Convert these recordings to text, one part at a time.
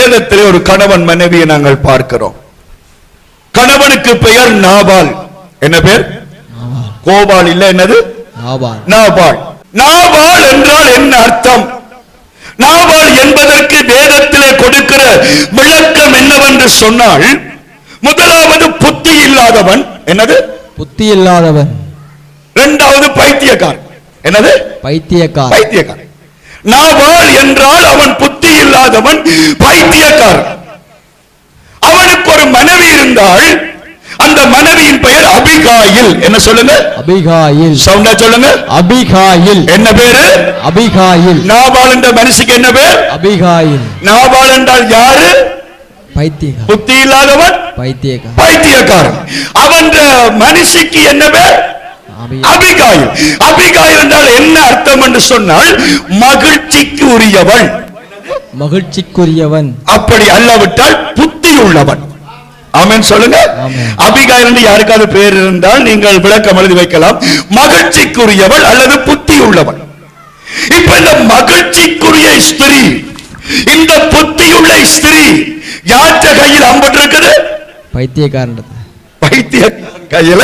வேதத்திலே ஒரு கணவன் மனைவியை நாங்கள் பார்க்கிறோம். கணவனுக்கு பெயர் நாபால் என்ன பேர்? கோபால் இல்ல என்னது? நாபால் நாபால் என்றால் என்ன அர்த்தம்? நாபால் என்பதற்கு வேதத்திலே கொடுக்கிற விளக்கம் என்னவென்று சொன்னால் முதலாவது புத்தி இல்லாதவன் என்னது? புத்தி இல்லாதவன். இரண்டாவது பைத்தியக்காரன். என்னது? பைத்தியக்காரன். பைத்தியக்காரன். நாபால் என்றால் அவன் புத்தி இல்லாதவன் பைத்தியக்காரன் அவனுக்கு ஒரு மனைவி இருந்தால் அந்த மனைவியின் பெயர் அபிகாயில். என்ன சொல்லுங்க? அபிகாயில். சவுண்டா சொல்லுங்க? அபிகாயில். என்ன பேரு? அபிகாயில். நாபால் என்ற மனுஷிக்கு என்ன பேர்? அபிகாயில். நாபால் என்றால் யாரு? பைத்தியக்காரன் புத்தி இல்லாதவன் பைத்தியக்காரன் பைத்தியக்காரன். அவன் மனுஷிக்கு என்ன பேர்? அபிகாயில் அபிகாயில் என்றால் என்ன அர்த்தம் என்று சொன்னால் மகிழ்ச்சிக்கு உரியவள் மகிழ்ச்சிக்குரியவன். அப்படி அல்லாவிட்டால் புத்தி உள்ளவன் ஆமென் சொல்லுங்க. அபிகாயில் என்று யாருக்காவது பேர் இருந்தால் நீங்கள் விளக்கம் எழுதி வைக்கலாம். மகிழ்ச்சிக்குரியவள் அல்லது புத்தி உள்ளவள் இப்ப இந்த மகிழ்ச்சிக்குரிய ஸ்திரீ இந்த புத்தியுள்ள ஸ்திரீ யாற்ற கையில் அம்பட்டு இருக்குது? பைத்தியக்காரன் பைத்திய கையில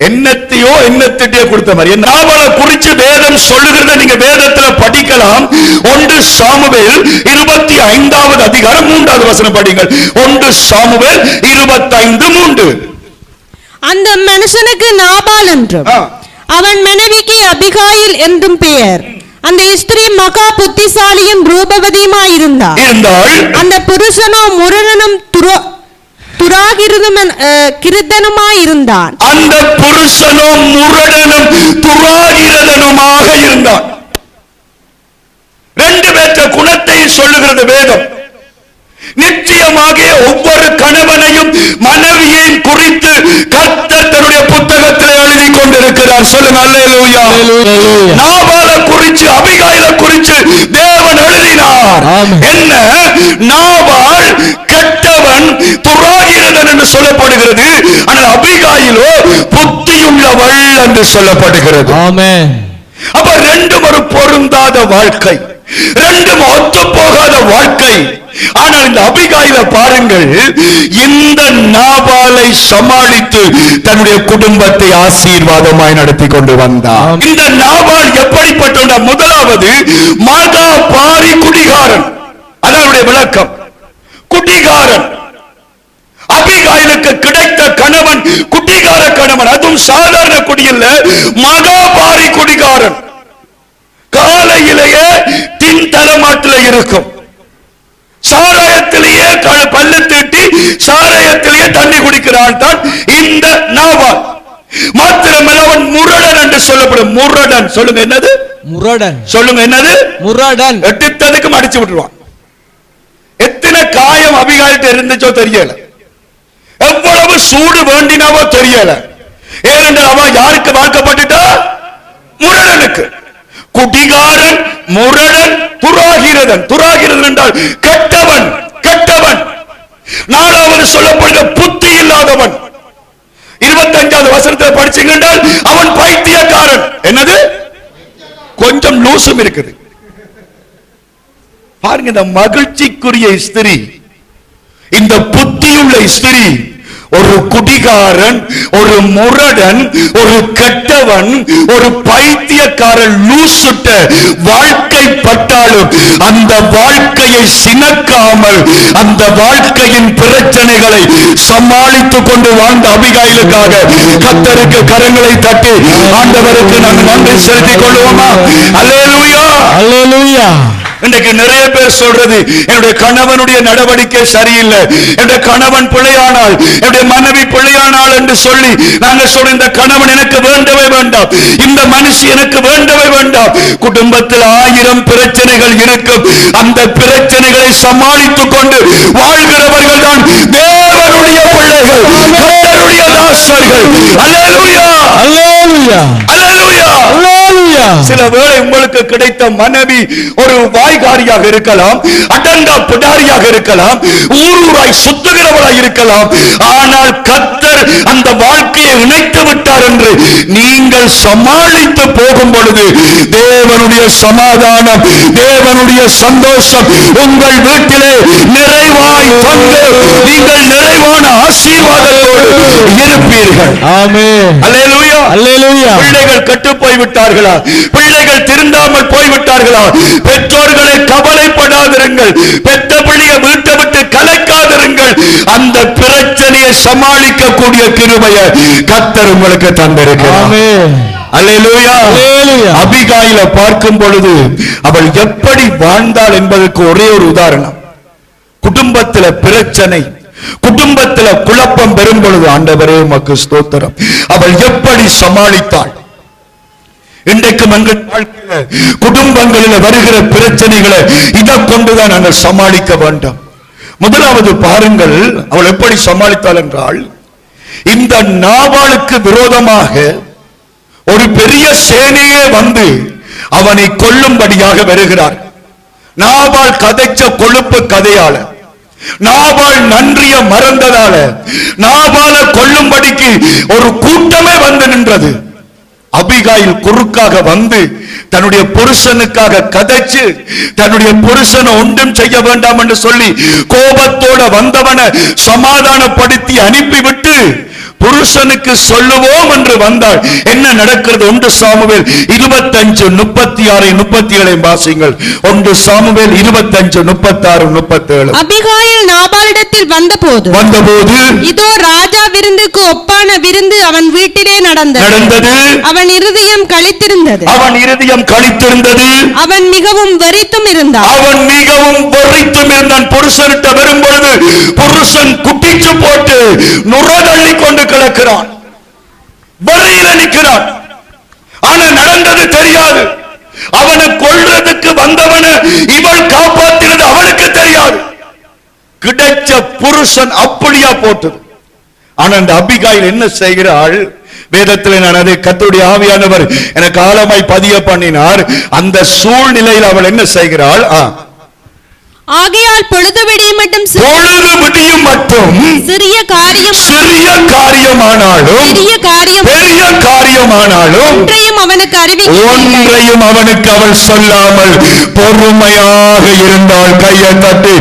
என்னத்தையோ என்னத்திட்டே கொடுத்த மாதிரி. நாவல குறிச்சு வேதம் சொல்லுகிறத நீங்க வேதத்துல படிக்கலாம். ஒன்று சாமுவேல் இருபத்தி ஐந்தாவது அதிகாரம் மூன்றாவது வசனம் படிங்கள் ஒன்று சாமுவேல் இருபத்தைந்து மூன்று. அந்த மனுஷனுக்கு நாபால் என்றும். அவன் மனைவிக்கு அபிகாயில் என்றும் பெயர். அந்த ஸ்திரீ மகா புத்திசாலியும் ரூபவதியுமாயிருந்தார் இருந்தால் அந்த புருஷனோ முரணனும் கிருதமன் துராகிருதும் கிருத்தனுமாயிருந்தான் அந்த புருஷனும் முரடனும் துராகிரதனுமாக இருந்தான். ரெண்டு பேற்ற குணத்தை சொல்லுகிறது வேதம். நிச்சயமாக ஒவ்வொரு கணவனையும் மனைவியையும் குறித்து கர்த்தர் தன்னுடைய புத்தகத்தில் எழுதி கொண்டிருக்கிறார் சொல்லுங்க. நாபால குறிச்சு அபிகாயில குறிச்சு தேவன் எழுதினார். என்ன? நாபால் கெட்டவன் துராகிரதன் என்று சொல்லப்படுகிறது. ஆனால் அபிகாயிலோ புத்தியுள்ளவள் என்று சொல்லப்படுகிறது. அப்ப ரெண்டும் ஒரு பொருந்தாத வாழ்க்கை. ரெண்டும் ஒத்து போகாத வாழ்க்கை. ஆனால் இந்த அபிகாயில பாருங்கள் இந்த நாபாலை சமாளித்து தன்னுடைய குடும்பத்தை ஆசீர்வாதமாய் நடத்தி கொண்டு வந்தார். இந்த நாபால் எப்படிப்பட்ட முதலாவது மாதா பாரி குடிகாரன். அதனுடைய விளக்கம். குடிகாரன் அபிகாயிலுக்கு கிடைத்த கணவன் குடிகார கணவன். அதுவும் சாதாரண குடியில்ல மகாபாரி குடிகாரன். காலையிலேயே தின் தலைமாட்டில் இருக்கும். சாராயத்திலேயே பல்லு தீட்டி சாராயத்திலேயே தண்ணி குடிக்கிறான் தான் இந்த நாவால் மாத்திரமல்ல அவன் முரடன் என்று சொல்லப்படும். முரடன். சொல்லுங்க என்னது? முரடன். சொல்லுங்க என்னது? முரடன். எட்டித்ததுக்கும் அடிச்சு விட்டுருவான். எத்தனை காயம் அபிகாயிட்ட இருந்துச்சோ தெரியல. எவ்வளவு சூடு வேண்டினாவோ தெரியல. ஏனென்றால் அவன் யாருக்கு வாக்கப்பட்டுட்டா முரடனுக்கு. குடிகாரன் முரடன் துராகிரதன் துராகிரதன் என்றால் கெட்டவன் கெட்டவன். நாலாவது சொல்லப்படுகிற புத்தி இல்லாதவன். இருபத்தஞ்சாவது வசனத்தில் படிச்சீங்க என்றால் அவன் பைத்தியக்காரன். என்னது? கொஞ்சம் லூசும் இருக்குது. பாருங்க இந்த மகிழ்ச்சிக்குரிய ஸ்திரி இந்த புத்தியுள்ள ஸ்திரி ஒரு குடிகாரன் ஒரு முரடன் ஒரு கெட்டவன் ஒரு பைத்தியக்காரன் லூசுட்ட வாழ்க்கை பட்டாலும் அந்த வாழ்க்கையை சினக்காமல் அந்த வாழ்க்கையின் பிரச்சனைகளை சமாளித்துக் கொண்டு வாழ்ந்த அபிகாயிலுக்காக கத்தருக்கு கரங்களை தட்டி ஆண்டவருக்கு நாங்கள் நன்றி செலுத்திக் கொள்வோமா? அல்லேலூயா அல்லேலூயா இன்றைக்கு நிறைய பேர் சொல்றது என்னுடைய கணவனுடைய நடவடிக்கை சரியில்லை. என்னுடைய கணவன் பிள்ளையானால் என்னுடைய மனைவி பிள்ளையானால் என்று சொல்லி நாங்க சொல்ற இந்த கணவன் எனக்கு வேண்டவே வேண்டாம். இந்த மனுஷி எனக்கு வேண்டவே வேண்டாம். குடும்பத்தில் ஆயிரம் பிரச்சனைகள் இருக்கும். அந்த பிரச்சனைகளை சமாளித்துக் கொண்டு வாழ்கிறவர்கள் தான் தேவனுடைய பிள்ளைகள் கர்த்தருடைய தாசர்கள். அல்லேலூயா அல்லேலூயா. சில வேளை உங்களுக்கு கிடைத்த மனைவி ஒரு வாய்காரியாக இருக்கலாம் அடங்கா பிடாரியாக இருக்கலாம் ஊரூராய் சுத்துகிறவளாய் இருக்கலாம். ஆனால் கத்தர் அந்த வாழ்க்கையை இணைத்து விட்டார் என்று நீங்கள் சமாளித்து போகும் பொழுது தேவனுடைய சமாதானம் தேவனுடைய சந்தோஷம் உங்கள் வீட்டிலே நிறைவாய் வந்து நீங்கள் நிறைவான ஆசீர்வாதத்தோடு இருப்பீர்கள். ஆமென். அல்லேலூயா. அல்லேலூயா. பிள்ளைகள் கெட்டு போய் விட்டார்களா பிள்ளைகள் திருந்தாமல் போய் விட்டார்களா பெற்றோர்களை கவலைப்படாதிருங்கள். பெற்ற பிள்ளைய வீட்டை விட்டு கலைக்காதிருங்கள். அந்த பிரச்சனையை சமாளிக்கக்கூடிய கிருபையை கத்தர் உங்களுக்கு தந்திருக்கிறார். அபிகாயில பார்க்கும் பொழுது அவள் எப்படி வாழ்ந்தாள் என்பதற்கு ஒரே ஒரு உதாரணம். குடும்பத்தில பிரச்சனை குடும்பத்தில குழப்பம் பெறும் பொழுது ஆண்டவரே உமக்கு ஸ்தோத்திரம். அவள் எப்படி சமாளித்தாள்? இன்றைக்கு எங்கள் வாழ்க்கையில குடும்பங்களில் வருகிற பிரச்சனைகளை இதை கொண்டுதான் நாங்கள் சமாளிக்க வேண்டும். முதலாவது பாருங்கள் அவள் எப்படி சமாளித்தாள் என்றால் இந்த நாவாளுக்கு விரோதமாக ஒரு பெரிய சேனையே வந்து அவனை கொல்லும்படியாக வருகிறார். நாபால் கதைச்ச கொழுப்பு கதையால நாபால் நன்றிய மறந்ததால நாபால கொல்லும்படிக்கு ஒரு கூட்டமே வந்து நின்றது. அபிகாயில் குறுக்காக வந்து தன்னுடைய புருஷனுக்காக கதைச்சு தன்னுடைய புருஷனை ஒன்றும் செய்ய வேண்டாம் என்று சொல்லி கோபத்தோட வந்தவனை சமாதானப்படுத்தி அனுப்பிவிட்டு புருஷனுக்கு சொல்லுவோம் என்று வந்தாள் என்ன நடக்கிறது? ஒன்று சாமுவேல் இருபத்தஞ்சு முப்பத்தி ஆறு முப்பத்தி ஏழை வாசிங்கள் ஒன்று சாமுவேல் இருபத்தஞ்சு முப்பத்தாறு முப்பத்தி ஏழு அபிகாயில் நாபாலிடத்தில் வந்தபோது வந்தபோது இதோ ராஜா விருந்துக்கு ஒப்பான விருந்து அவன் வீட்டிலே நடந்தது. நடந்தது. அவன் இருதயம் கழித்திருந்தது அவன் இருதயம் கழித்திருந்தது அவன் மிகவும் வெறித்தும் இருந்தான். அவன் மிகவும் பொறித்தும் இருந்தான். புருஷன்கிட்ட வரும்பொழுது புருஷன் குட்டிச்சு போட்டு தள்ளி கொண்டு கிடக்கிறான். வழியில நிற்கிறான். ஆனா நடந்தது தெரியாது. அவனை கொள்றதுக்கு வந்தவனை இவள் காப்பாத்தினது அவனுக்கு தெரியாது. கிடைச்ச புருஷன் அப்படியா போட்டது. ஆனா அந்த அபிகாயில் என்ன செய்கிறாள்? வேதத்தில் நான் அதை கத்துடைய ஆவியானவர் எனக்கு ஆழமாய் பதிய பண்ணினார். அந்த சூழ்நிலையில் அவள் என்ன செய்கிறாள்? ஆ. ஆகையால் பொழுது விடிய மட்டும் பொழுது விடியும் மட்டும் சிறிய காரியம் சிறிய காரியமானாலும் பெரிய காரியம் பெரிய காரியமானாலும் ஒன்றையும் அவனுக்கு அறிவிக்கவில்லை ஒன்றையும் அவனுக்கு அவள் சொல்லாமல் பொறுமையாக இருந்தாள் கையை தட்டி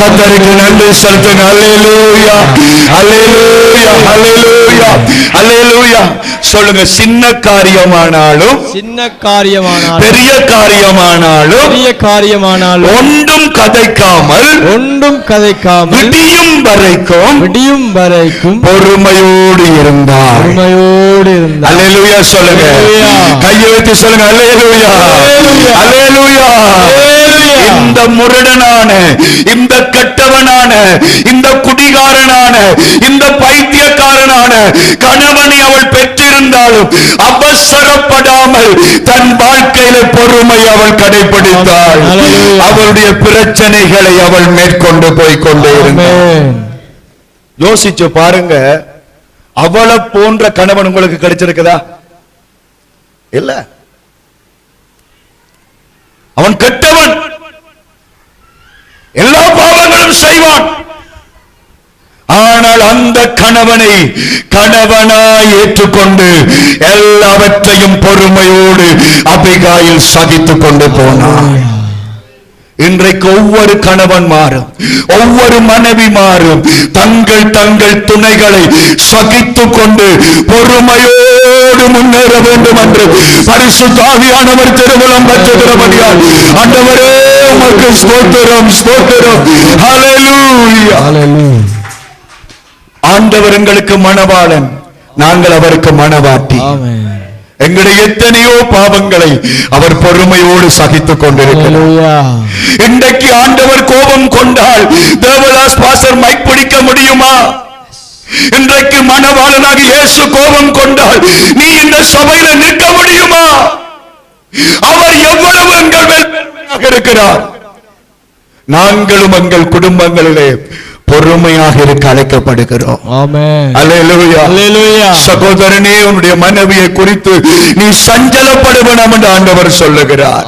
கத்தருக்கு நன்றி செலுத்துங்க. அல்லேலூயா அல்லேலூயா அல்லேலூயா அல்லேலூயா சொல்லுங்க சின்ன காரியமானாலும் சின்ன காரியமானாலும் பெரிய காரியமானாலும் பெரிய காரியமானாலும் ஒன்றும் கதைக்காமல் ஒன்றும் கதைக்காமல் விடியும் வரைக்கும் விடியும் வரைக்கும் பொறுமையோடு இருந்தார் பொறுமையோடு இருந்தார் அல்லேலூயா சொல்லுங்க. கையை வைத்து சொல்லுங்க. அல்லேலூயா. அல்லேலூயா. இந்த முரடனான இந்த கெட்டவனான இந்த குடிகாரனான இந்த பைத்தியக்காரனான கணவனை அவள் பெற்றிருந்தாலும் அவசரப்படாமல் தன் வாழ்க்கையில பொறுமை அவள் கடைபிடித்தாள். அவளுடைய பிரச்சனைகளை அவள் மேற்கொண்டு போய் கொண்டே இருந்தாள். யோசிச்சு பாருங்க. அவளை போன்ற கணவன் உங்களுக்கு கிடைச்சிருக்குதா? இல்ல. அவன் கெட்டவன் ஆனால் அந்த கணவனை கணவனாய் ஏற்றுக்கொண்டு எல்லாவற்றையும் பொறுமையோடு அபிகாயில் சகித்துக் கொண்டு போனான். இன்றைக்கு ஒவ்வொரு கணவன் மாறும் ஒவ்வொரு மனைவி மாறும். தங்கள் தங்கள் துணைகளை சகித்துக் கொண்டு பொறுமையோடு முன்னேற வேண்டும் என்று பரிசுத்தாவியானவர் திருமணம் பெற்றுகிறபடியால் ஆண்டவரே உமக்கு ஸ்தோத்திரம் ஸ்தோத்திரம். ஹalleluya Hallelujah. ஆண்டவர் எங்களுக்கு மணவாளன். நாங்கள் அவருக்கு மணவாட்டி. ஆமென். எங்களுடைய எத்தனையோ பாவங்களை அவர் பொறுமையோடு சகித்துக் கொண்டிருக்கிறார். இன்றைக்கு ஆண்டவர் கோபம் கொண்டால் தேவதாஸ் பாஸ்டர் மைக் பிடிக்க முடியுமா? இன்றைக்கு மணவாளனாக இயேசு கோபம் கொண்டால் நீ இந்த சபையில நிற்க முடியுமா? அவர் எவ்வளவு எங்கள் இருக்கிறார். நாங்களும் எங்கள் குடும்பங்களிலே பொறுமையாக இருக்க அழைக்கப்படுகிறோம். சகோதரனே உன்னுடைய மனைவியை குறித்து நீ சஞ்சலப்பட வேண்டாம் என்று ஆண்டவர் சொல்லுகிறார்.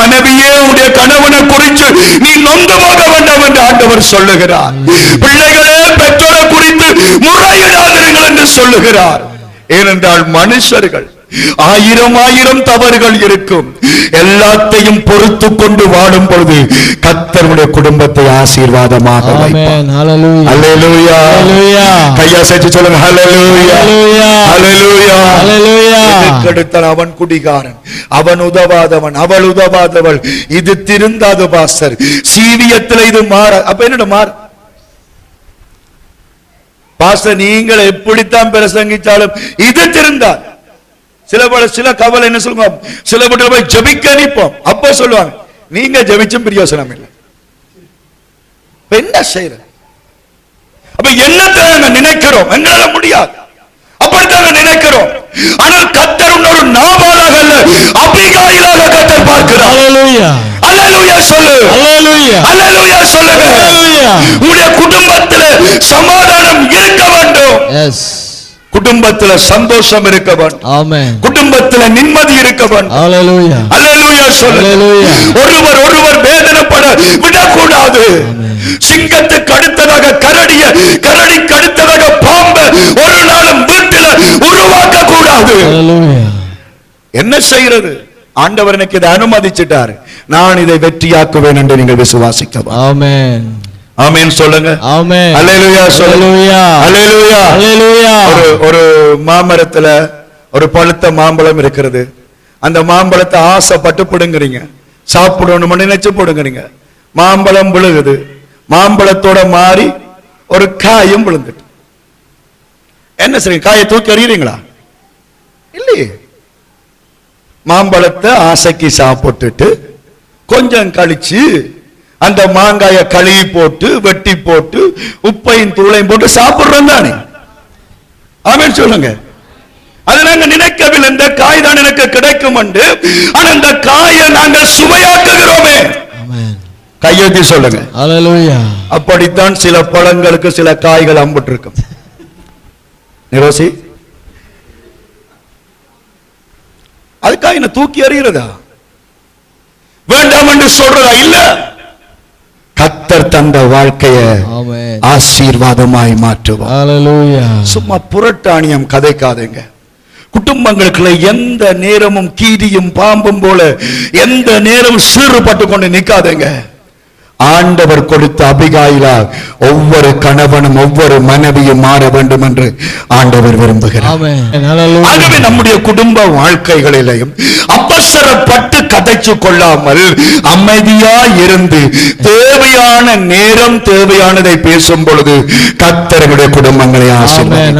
மனைவியே உன்னுடைய கணவனை குறித்து நீ நொந்து போக வேண்டாம் என்று ஆண்டவர் சொல்லுகிறார். பிள்ளைகளே பெற்றோரை குறித்து முறையிடாதீர்கள் என்று சொல்லுகிறார். ஏனென்றால் மனுஷர்கள் ஆயிரம் ஆயிரம் தவறுகள் இருக்கும். எல்லாத்தையும் பொறுத்து கொண்டு வாடும் பொழுது கத்தருடைய குடும்பத்தை ஆசீர்வாதமாக கையா சேர்த்து சொல்லுங்க அவன் குடிகாரன் அவன் உதவாதவன் அவள் உதவாதவள். இது திருந்தாது பாஸ்டர். சீவியத்துல இது மாற அப்ப என்னடா மாற? பாஸ்டர் நீங்கள் எப்படித்தான் பிரசங்கிச்சாலும் இது திருந்தால் சில பல சில கவலை என்ன சொல்லுவாங்க சில பேர் போய் ஜெபிக்க அனுப்போம் அப்ப சொல்லுவாங்க நீங்க ஜெபிச்சும் பிரயோசனம் இல்லை. என்ன செய்யற? அப்ப என்னத்தை நாங்க நினைக்கிறோம்? எங்களால முடியாது. அப்படித்தான் நினைக்கிறோம். ஆனால் கத்தர் ஒரு நாபாலாக அல்ல அபிகாயிலாக கத்தர் பார்க்கிறார். ஹalleluya. அல்லேலூயா சொல்லு. ஹalleluya. அல்லேலூயா சொல்லுங்க. உங்களுடைய குடும்பத்துல சமாதானம் இருக்க வேண்டும். எஸ் குடும்பத்துல சந்தோஷம் இருக்க வேண்டும். குடும்பத்துல நிம்மதி இருக்க வேண்டும். ஒருவர் ஒருவர் வேதனைப்பட விடக்கூடாது. சிங்கத்துக்கு அடுத்ததாக கரடிய கரடிக்கு அடுத்ததாக பாம்பு ஒரு நாளும் வீட்டில உருவாக்க கூடாது என்ன செய்யறது? ஆண்டவர் எனக்கு இதை அனுமதிச்சிட்டார். நான் இதை வெற்றியாக்குவேன் என்று நீங்கள் விசுவாசிக்கவும். ஆமென். ஆமென் சொல்லுங்க. ஆமென். சொல்லுங்க. ஹalleluya அல்லேலூயா. ஹalleluya ஒரு ஒரு மாமரத்துல ஒரு பழுத்த மாம்பழம் இருக்கிறது. அந்த மாம்பழத்தை ஆசைப்பட்டு பிடுங்குறீங்க. சாப்பிடணும்னு நினைச்சு பிடுங்குறீங்க. மாம்பழம் விழுகுது. மாம்பழத்தோட மாறி ஒரு காயும் விழுந்துட்டு. என்ன செய்றீங்க? காயை தூக்கி எறியறீங்களா? இல்லையே. மாம்பழத்தை ஆசைக்கு சாப்பிட்டுட்டு கொஞ்சம் கழிச்சு அந்த மாங்காய கழுவி போட்டு வெட்டி போட்டு உப்பையும் தூளையும் போட்டு சாப்பிடுறோம் தானே? ஆமென் சொல்லுங்க. அது நாங்க நினைக்கவில்லை. இந்த காய் தான் எனக்கு கிடைக்கும் என்று. ஆனா இந்த காயை நாங்கள் சுவையாக்குகிறோமே. கையெழுத்தி சொல்லுங்க. அப்படித்தான் சில பழங்களுக்கு சில காய்கள் அம்பிட்டு இருக்கும் நிரோசி அதுக்காக என்ன தூக்கி எறிகிறதா? வேண்டாம் என்று சொல்றதா? இல்ல. கத்தர் தந்த வாழ்க்கைய ஆசீர்வாதமாய் ஹalleluya. சும்மா புரட்டாணியம் கதைக்காதீங்க. குடும்பங்களுக்குள்ள எந்த நேரமும் கீரியும் பாம்பும் போல எந்த நேரமும் சீறுபட்டு கொண்டு நிக்காதீங்க. ஆண்டவர் கொடுத்த அபிகாயிலா ஒவ்வொரு கணவனும் ஒவ்வொரு மனைவியும் மாற வேண்டும் என்று ஆண்டவர் விரும்புகிறார். ஆகவே நம்முடைய குடும்ப வாழ்க்கைகளிலையும் அவசரப்பட்டு கதைச்சு கொள்ளாமல் அமைதியா இருந்து தேவையான நேரம் தேவையானதை பேசும் பொழுது கத்தர்களுடைய குடும்பங்களை ஹalleluya.